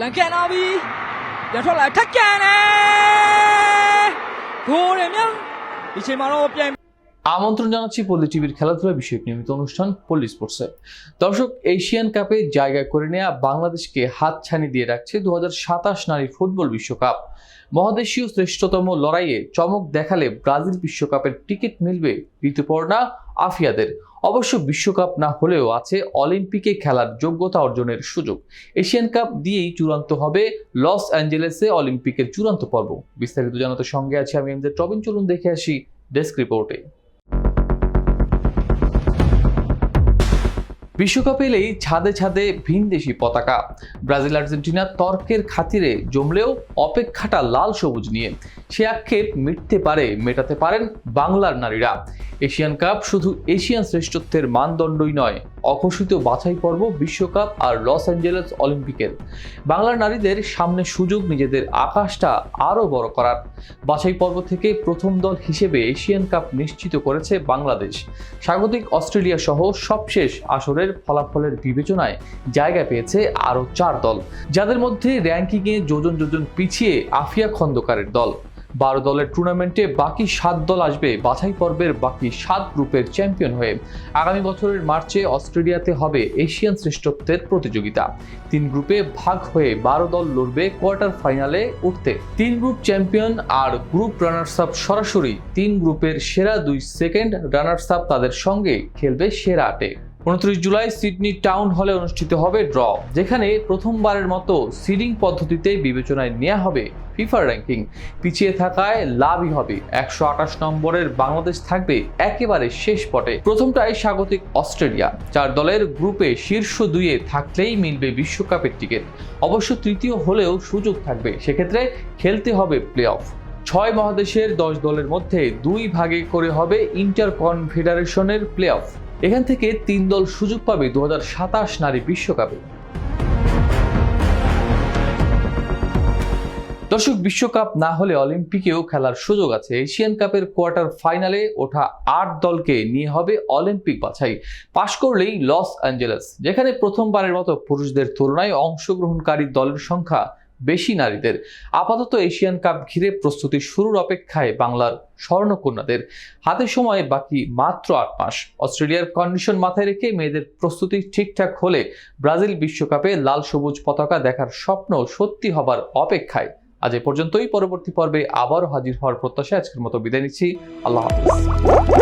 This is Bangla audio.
လန်ကန်လာပြီပြန်ထွက်လာခက်ကန်နေဂိုးရမြောက်ဒီချိန်မှာတော့ပြန် আমন্ত্রণ জানাচ্ছি পল্লী টিভির খেলাধুলা বিষয়ক নিয়মিত অনুষ্ঠান পল্লী স্পোর্টসে দর্শক এশিয়ান কাপে জায়গা করে নেওয়া বাংলাদেশকে হাতছানি দিয়ে রাখছে দু নারী ফুটবল বিশ্বকাপ মহাদেশীয় শ্রেষ্ঠতম লড়াইয়ে চমক দেখালে ব্রাজিল বিশ্বকাপের টিকিট মিলবে ঋতুপর্ণা আফিয়াদের অবশ্য বিশ্বকাপ না হলেও আছে অলিম্পিকে খেলার যোগ্যতা অর্জনের সুযোগ। এশিয়ান কাপ দিয়েই চূড়ান্ত হবে লস অ্যাঞ্জেলেসে অলিম্পিকের চূড়ান্ত পর্ব। বিস্তারিত জানাতে সঙ্গে আছে আমি এমজে টবিন, চলুন দেখে আসি ডেস্ক রিপোর্টে। বিশ্বকাপ এলেই ছাদে ছাদে ভিনদেশি পতাকা। ব্রাজিল, আর্জেন্টিনা তর্কের খাতিরে জমলেও অপেক্ষাটা লাল সবুজ নিয়ে। সে আক্ষেপ মিটতে পারে, মেটাতে পারেন বাংলার নারীরা। এশিয়ান কাপ শুধু এশিয়ান শ্রেষ্ঠত্বের মানদণ্ডই নয়, অঘোষিত বাছাই পর্ব বিশ্বকাপ আর লস অ্যাঞ্জেলেস অলিম্পিকের। বাংলার নারীদের সামনে সুযোগ, নিজেদের আকাশটা আরও বড় করার। বাছাই পর্ব থেকে প্রথম দল হিসেবে এশিয়ান কাপ নিশ্চিত করেছে বাংলাদেশ। স্বাগতিক অস্ট্রেলিয়া সহ সবশেষ আসরের ফলাফলের বিবেচনায় জায়গা পেয়েছে আরও চার দল, যাদের মধ্যে র্যাঙ্কিংয়ে যোজন যোজন পিছিয়ে আফিয়া খন্দকারের দল। বারো দলের টুর্নামেন্টে বাকি সাত দল আসবে। বাছাই পর্বের বাকি সাত গ্রুপের চ্যাম্পিয়ন হয়ে আগামী বছরের মার্চে অস্ট্রেলিয়াতে হবে এশিয়ান শ্রেষ্ঠত্বের প্রতিযোগিতা। তিন গ্রুপে ভাগ হয়ে বারো দল লড়বে কোয়ার্টার ফাইনালে উঠতে। তিন গ্রুপ চ্যাম্পিয়ন আর গ্রুপ রানার্স আপ সরাসরি তিন গ্রুপের সেরা দুই সেকেন্ড রানার্স আপ তাদের সঙ্গে খেলবে সেরা আটে। উনত্রিশ জুলাই সিডনি টাউন হলে অনুষ্ঠিত হবে ড্র, যেখানে প্রথমবারের মতো সিডিং পদ্ধতিতে বিবেচনায় নেওয়া হবে ফিফার র্যাঙ্কিং। পিছিয়ে থাকায় লাভই হবে। একশো আঠাশ নম্বরের বাংলাদেশ থাকবে একেবারে শেষ পটে। প্রথমটাই স্বাগতিক অস্ট্রেলিয়া, চার দলের গ্রুপে শীর্ষ দুইয়ে থাকলেই মিলবে বিশ্বকাপের টিকিট। অবশ্য তৃতীয় হলেও সুযোগ থাকবে, সেক্ষেত্রে খেলতে হবে প্লে অফ ছয় মহাদেশের দশ দলের মধ্যে দুই ভাগে করে হবে ইন্টার কনফেডারেশনের প্লে অফ এখান থেকে তিন দল সুযোগ পাবে দু নারী বিশ্বকাপে। দর্শক, বিশ্বকাপ না হলে অলিম্পিকেও খেলার সুযোগ আছে। এশিয়ান কাপের কোয়ার্টার ফাইনালে ওঠা আট দলকে নিয়ে হবে অলিম্পিক বাছাই। পাশ করলেই লস অ্যাঞ্জেলেস, যেখানে প্রথমবারের মতো পুরুষদের তুলনায় অংশগ্রহণকারী দলের সংখ্যা বেশি নারীদের। আপাতত এশিয়ান কাপ ঘিরে প্রস্তুতি শুরুর অপেক্ষায় বাংলার স্বর্ণকন্যাদের। হাতে সময়, বাকি মাত্র আট মাস। অস্ট্রেলিয়ার কন্ডিশন মাথায় রেখে মেয়েদের প্রস্তুতি ঠিকঠাক হলে ব্রাজিল বিশ্বকাপে লাল সবুজ পতাকা দেখার স্বপ্ন সত্যি হবার অপেক্ষায়। আজ এ পর্যন্তই। পরবর্তী পর্বে আবারও হাজির হওয়ার প্রত্যাশায় আজকের মতো বিদায় নিচ্ছি। আল্লাহ হাফিজ।